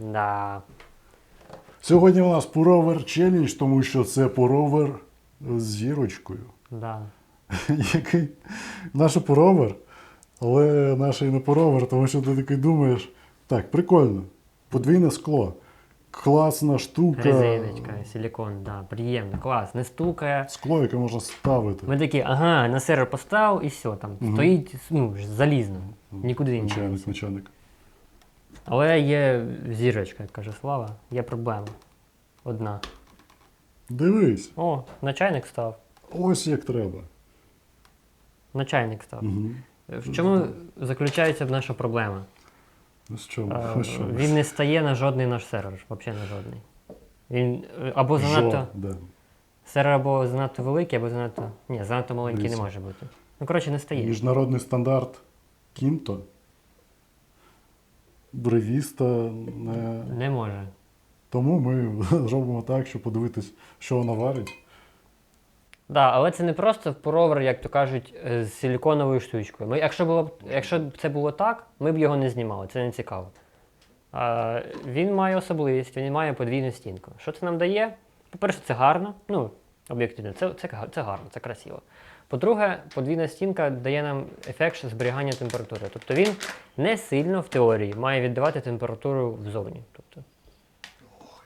Да. Сьогодні у нас пуровер челендж, тому що це пуровер з зірочкою. Да. Який наш пуровер, але наш і не пуровер, тому що ти такий думаєш, так, прикольно, подвійне скло, класна штука. Резиночка, силикон, да, приємно, клас, не стукає. Скло, яке можна ставити. Ми такі, ага, на сервер поставив і все, там Мгм. стоїть ну, залізно, нікуди не Начальник, начальник. Але є зірочка, як каже Слава, є проблема. Одна. Дивись, О, начальник став. ось як треба. Начальник став. Угу. В чому заключається наша проблема? Ну, з чому? Е, З чому? Він не стає на жодний наш сервер, взагалі на жодний. Він е, або занадто. Жо, да. Сервер або занадто великий, або занадто. Ні, занадто маленький Дивіться. не може бути. Ну, коротше, не стає. Міжнародний стандарт Кінто. Бревіста не. Не може. Тому ми зробимо так, щоб подивитись, що вона варить. Да, але це не просто пуровер, як то кажуть, е, з силіконовою штучкою. Ми, якщо, було, б- якщо б це було так, ми б його не знімали, це не цікаво. А, він має особливість, він має подвійну стінку. Що це нам дає? По-перше, це гарно, ну, об'єктивно, це, це, га- це гарно, це красиво. По-друге, подвійна стінка дає нам ефект зберігання температури. Тобто він не сильно в теорії має віддавати температуру взовні. Тобто,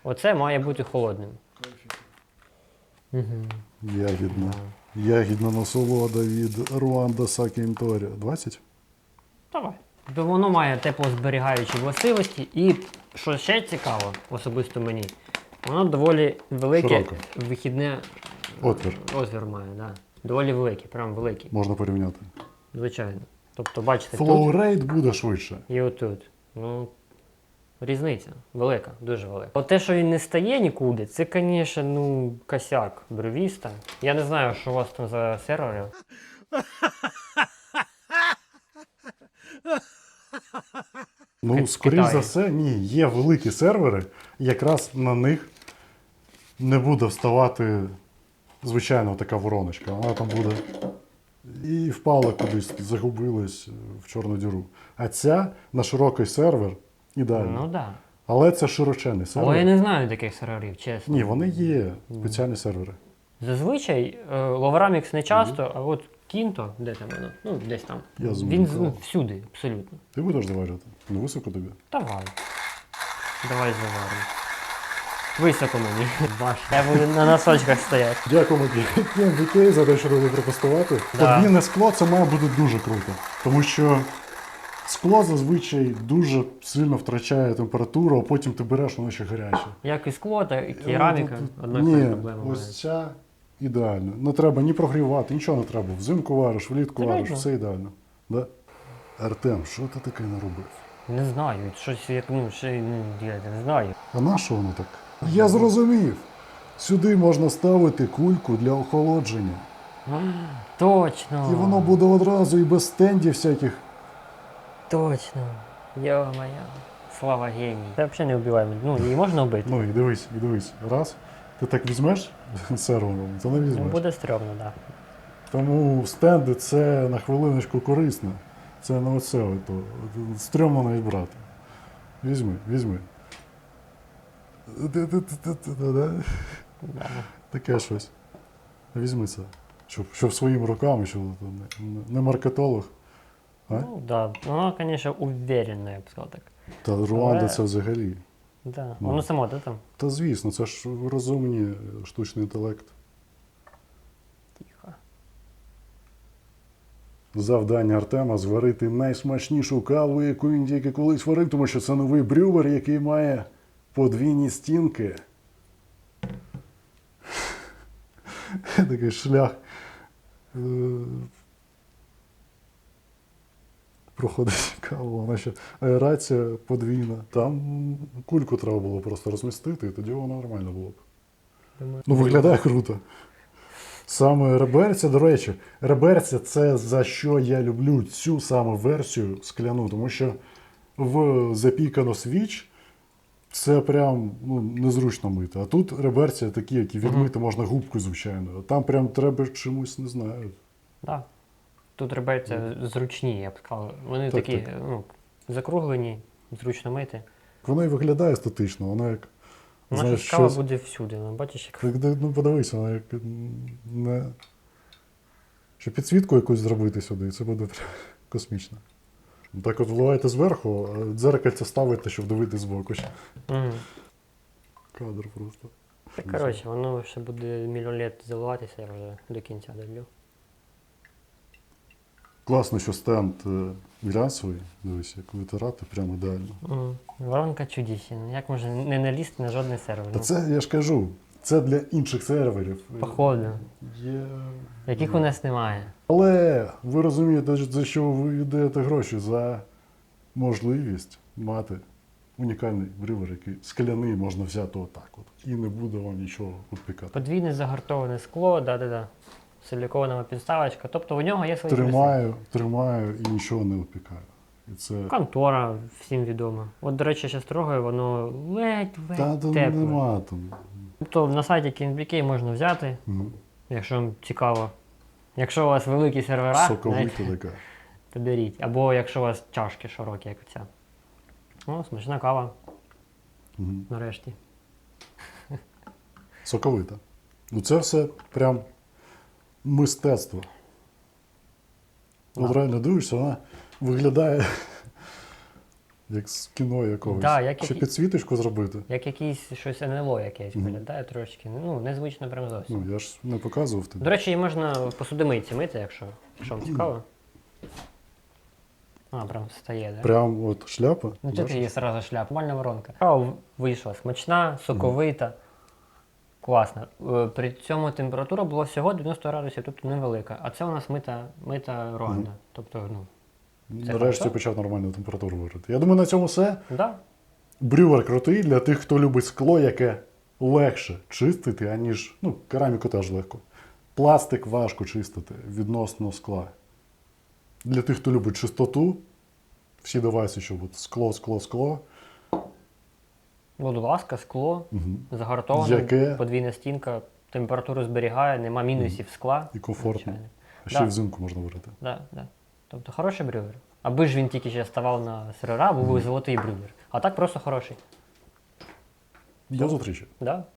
оце має бути холодним. Угу. Ягідна. Ягідна насолода від Руанда Сакінторі. 20? Давай. То воно має теплозберігаючі властивості, і що ще цікаво, особисто мені, воно доволі велике Широке. вихідне Отвір. отвір має, да. Доволі великий, прям великий, Можна порівняти. звичайно. Тобто, бачите, тут буде швидше. і отут. Ну, різниця велика, дуже велика. От те, що він не стає нікуди, це, звісно, ну, косяк бровіста. Я не знаю, що у вас там за сервери. Ну, скоріш за все, ні, є великі сервери, якраз на них не буде вставати звичайно така вороночка. Вона там буде і впала кудись, загубилась в чорну діру. А ця на широкий сервер ідеально. Ну. Да. Але це широчений сервер. Але я не знаю таких серверів, чесно. Ні, вони є спеціальні сервери. Зазвичай Ловерамікс не часто, а от Кінто, де там воно? Ну, десь там. Я Він зумінкував. ну, всюди, абсолютно. Ти будеш заварювати? Ну, високо тобі. Давай. Давай заваримо. Високо мені. Баш. Я буду на носочках стояти. Дякуємо DK за те, що дали протестувати. Да. Подвійне скло це має бути дуже круто. Тому що скло зазвичай дуже сильно втрачає температуру, а потім ти береш, воно ще гаряче. Як і скло, так і кераміка. Ну, тут- Однакові Ні, проблеми ось ця ідеально. Не треба ні прогрівати, нічого не треба. Взимку вариш, влітку Це вариш, все ідеально. Да? Артем, що ти таке наробив? Не знаю, щось як, ну, ще, ну, я не знаю. А на що воно так? Я зрозумів. Сюди можна ставити кульку для охолодження. Точно. І воно буде одразу і без стендів всяких. Точно. Йо-моє. Слава геній. Це взагалі не вбиваємо. Ну, її можна вбити. Ну і дивись, і дивись. Раз. Ти так візьмеш сервером, то не Ну, візьмеш. буде стрьомно, так. Да. Тому стенди це на хвилиночку корисно. Це не оце. Ото. Стрьомно навіть брати. Візьми, візьми. Да. Таке щось. Візьми це. Щоб, щоб своїми руками, щоб не, не маркетолог. А? Ну, да. Воно, звісно, уверенно, я б сказав так. Та Руанда Але- це взагалі. Да. Ну. Воно само, де там? Та звісно, це ж розумні штучний інтелект. Тихо. Завдання Артема зварити найсмачнішу каву, яку він тільки колись варив, тому що це новий брювер, який має подвійні стінки. Такий шлях. е, Проходить каву, вона ще аерація подвійна. Там кульку треба було просто розмістити, і тоді воно нормально було б. Думаю, Ну, виглядає круто. Саме реберця, до речі, реберця це за що я люблю цю саме версію скляну, тому що в запікано свіч це прям ну, незручно мити. А тут реберця такі, які відмити можна губкою, звичайно. А там прям треба чомусь, не знаю. Да. Тут реберця зручні, я б сказав. Вони Так, такі, так. ну, закруглені, зручно мити. Воно і виглядає естетично, воно як. Наша Знаєш, кава щось- буде всюди. Ну, бачиш, як Так, ну подивися, воно як м, не. Ще підсвітку якусь зробити сюди, і це буде прям космічно. Так от вливаєте зверху, а дзеркальце ставите, щоб дивитися збоку. ще. Мгм. Кадр просто. Так, коротше, воно ще буде мільйон літ заливатися, я вже до кінця долю. Класно, що стенд е, глянцевий, дивись, як витирати, прямо ідеально. Воронка чудісінь. Ну, Як можна не налізти на жодний сервер? Та Ну, це я ж кажу, це для інших серверів. Походу. Є. Яких у нас немає. Але ви розумієте, за що ви віддаєте гроші за можливість мати унікальний брівер, який скляний можна взяти отак от. І не буде вам нічого відпікати. Подвійне загартоване скло, да-да-да. Силіконова підставочка. Тобто у нього є свої плюси. Тримаю, тримаю і нічого не відпікаю. І це. Контора всім відома. От, до речі, ще строгою, воно ледь-ледь Та там тепле. нема там. Тобто на сайті KNBK можна взяти, Мгм. якщо вам цікаво. Якщо у вас великі сервера, знаєте, Соковита така. то беріть. Або якщо у вас чашки широкі, як ця. О, смачна кава, Мгм. нарешті. Соковита. Ну це все прям мистецтво. От реально дивишся, вона виглядає як з кіно якогось. Да, як Ще які- підсвіточку зробити. Як якийсь щось НЛО якесь Мгм. виглядає трошки. Ну, незвично прям зовсім. Ну, я ж не показував тобі. До речі, її можна посудомийці мити, якщо, якщо вам цікаво. А, прям стає, да? Прям от шляпа. Ну, чого ти її сразу шляп? Нормальна воронка. Кава вийшла смачна, соковита, класна. Е, При цьому температура була всього 90 градусів, тобто невелика. А це у нас мита, мита Руанда. Мгм. Тобто, ну, Це Нарешті почав нормальну температуру вирити. Я думаю, на цьому все. да. Брювер крутий для тих, хто любить скло, яке легше чистити, аніж ну, кераміку теж легко. Пластик важко чистити відносно скла. Для тих, хто любить чистоту, всі девайси, що от скло, скло, скло. Будь ласка, скло, Угу. загартоване, Яке? подвійна стінка, температуру зберігає, нема мінусів скла. І комфортно. звичайно. А ще Да. взимку можна варити. Да, да. Тобто хороший брювер. Аби ж він тільки ще ставав на сервера, був би золотий брювер. А так просто хороший. До зустрічі. Да?